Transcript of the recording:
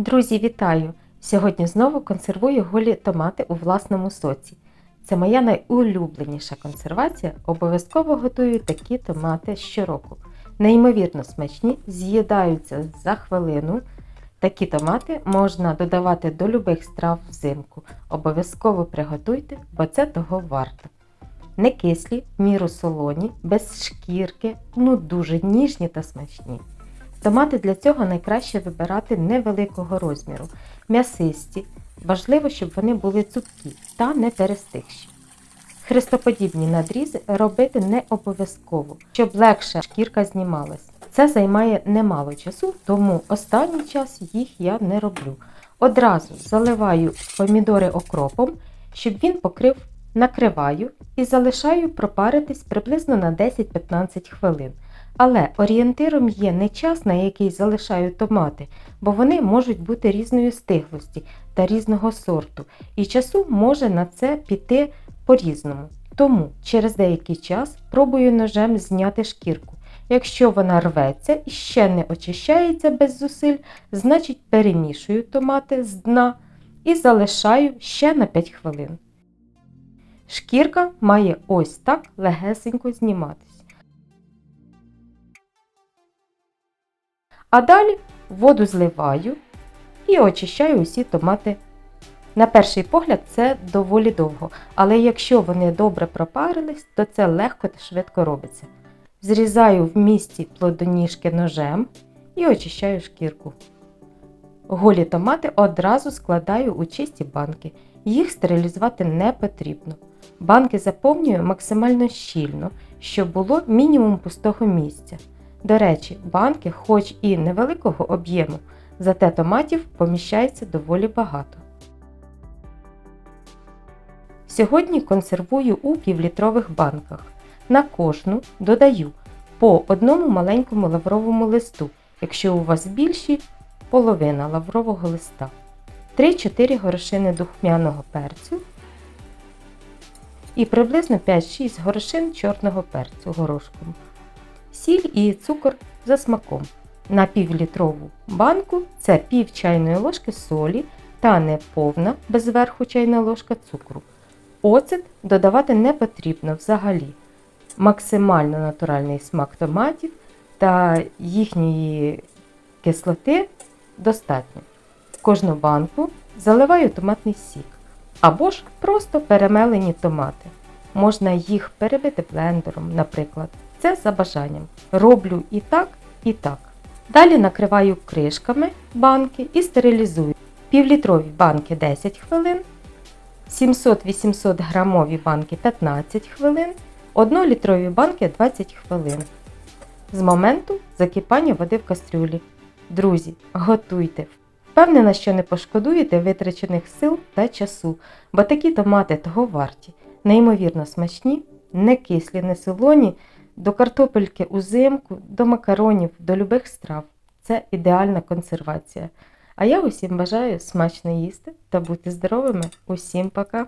Друзі, вітаю! Сьогодні знову консервую голі томати у власному соці. Це моя найулюбленіша консервація. Обов'язково готую такі томати щороку. Неймовірно смачні, з'їдаються за хвилину. Такі томати можна додавати до любих страв взимку. Обов'язково приготуйте, бо це того варто. Не кислі, міру солоні, без шкірки, ну дуже ніжні та смачні. Томати для цього найкраще вибирати невеликого розміру, м'ясисті. Важливо, щоб вони були цупкі та не перестигші. Хрестоподібні надрізи робити не обов'язково, щоб легше шкірка знімалась. Це займає немало часу, тому останній час їх я не роблю. Одразу заливаю помідори окропом, щоб він покрив, накриваю і залишаю пропаритись приблизно на 10-15 хвилин. Але орієнтиром є не час, на який залишаю томати, бо вони можуть бути різної стиглості та різного сорту, і часу може на це піти по-різному. Тому через деякий час пробую ножем зняти шкірку. Якщо вона рветься і ще не очищається без зусиль, значить перемішую томати з дна і залишаю ще на 5 хвилин. Шкірка має ось так легесенько зніматись. А далі воду зливаю і очищаю усі томати. На перший погляд це доволі довго, але якщо вони добре пропарились, то це легко та швидко робиться. Зрізаю в місці плодоніжки ножем і очищаю шкірку. Голі томати одразу складаю у чисті банки. Їх стерилізувати не потрібно. Банки заповнюю максимально щільно, щоб було мінімум пустого місця. До речі, банки, хоч і невеликого об'єму, зате томатів поміщається доволі багато. Сьогодні консервую у півлітрових банках. На кожну додаю по одному маленькому лавровому листу, якщо у вас більші половина лаврового листа, 3-4 горошини духмяного перцю і приблизно 5-6 горошин чорного перцю горошком сіль і цукор за смаком. На півлітрову банку це пів чайної ложки солі та неповна без верху чайна ложка цукру. Оцет додавати не потрібно взагалі. Максимально натуральний смак томатів та їхньої кислоти достатньо. Кожну банку заливаю томатний сік або ж просто перемелені томати. Можна їх перебити блендером, наприклад. Це за бажанням. Роблю і так, і так. Далі накриваю кришками банки і стерилізую. Півлітрові банки 10 хвилин, 700-800 грамові банки 15 хвилин, 1-літрові банки 20 хвилин. З моменту закипання води в кастрюлі. Друзі, готуйте! Впевнена, що не пошкодуєте витрачених сил та часу, бо такі томати того варті. Неймовірно смачні, не кислі, не солоні до картопельки узимку, до макаронів, до любих страв. Це ідеальна консервація. А я усім бажаю смачно їсти та бути здоровими. Усім пока!